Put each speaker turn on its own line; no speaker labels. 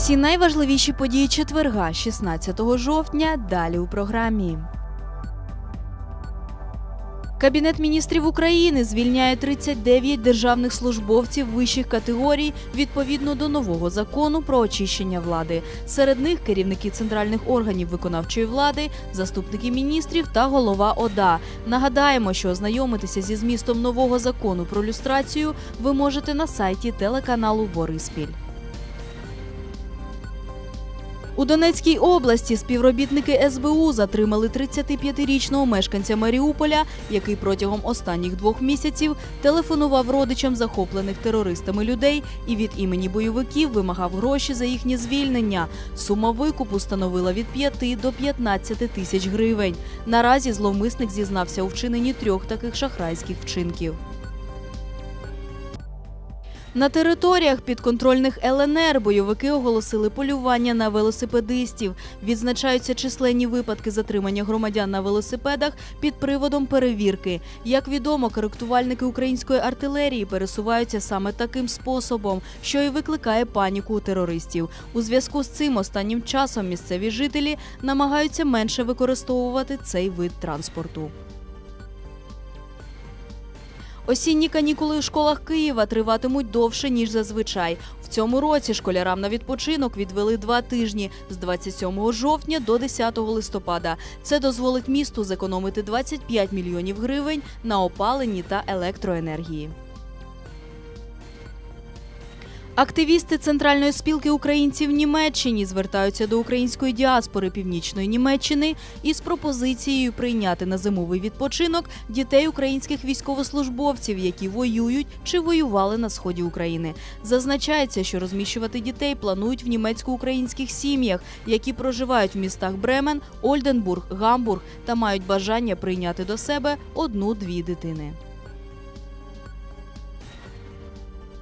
Усі найважливіші події четверга, 16 жовтня. Далі у програмі. Кабінет міністрів України звільняє 39 державних службовців вищих категорій відповідно до нового закону про очищення влади. Серед них керівники центральних органів виконавчої влади, заступники міністрів та голова ОДА. Нагадаємо, що ознайомитися зі змістом нового закону про люстрацію ви можете на сайті телеканалу Бориспіль. У Донецькій області співробітники СБУ затримали 35-річного мешканця Маріуполя, який протягом останніх двох місяців телефонував родичам захоплених терористами людей і від імені бойовиків вимагав гроші за їхнє звільнення. Сума викупу становила від 5 до 15 тисяч гривень. Наразі зловмисник зізнався у вчиненні трьох таких шахрайських вчинків. На територіях підконтрольних ЛНР бойовики оголосили полювання на велосипедистів. Відзначаються численні випадки затримання громадян на велосипедах під приводом перевірки. Як відомо, коректувальники української артилерії пересуваються саме таким способом, що і викликає паніку у терористів. У зв'язку з цим останнім часом місцеві жителі намагаються менше використовувати цей вид транспорту. Осінні канікули у школах Києва триватимуть довше ніж зазвичай. В цьому році школярам на відпочинок відвели два тижні з 27 жовтня до 10 листопада. Це дозволить місту зекономити 25 мільйонів гривень на опаленні та електроенергії. Активісти Центральної спілки українців Німеччині звертаються до української діаспори північної Німеччини із пропозицією прийняти на зимовий відпочинок дітей українських військовослужбовців, які воюють чи воювали на сході України. Зазначається, що розміщувати дітей планують в німецько-українських сім'ях, які проживають в містах Бремен, Ольденбург, Гамбург та мають бажання прийняти до себе одну-дві дитини.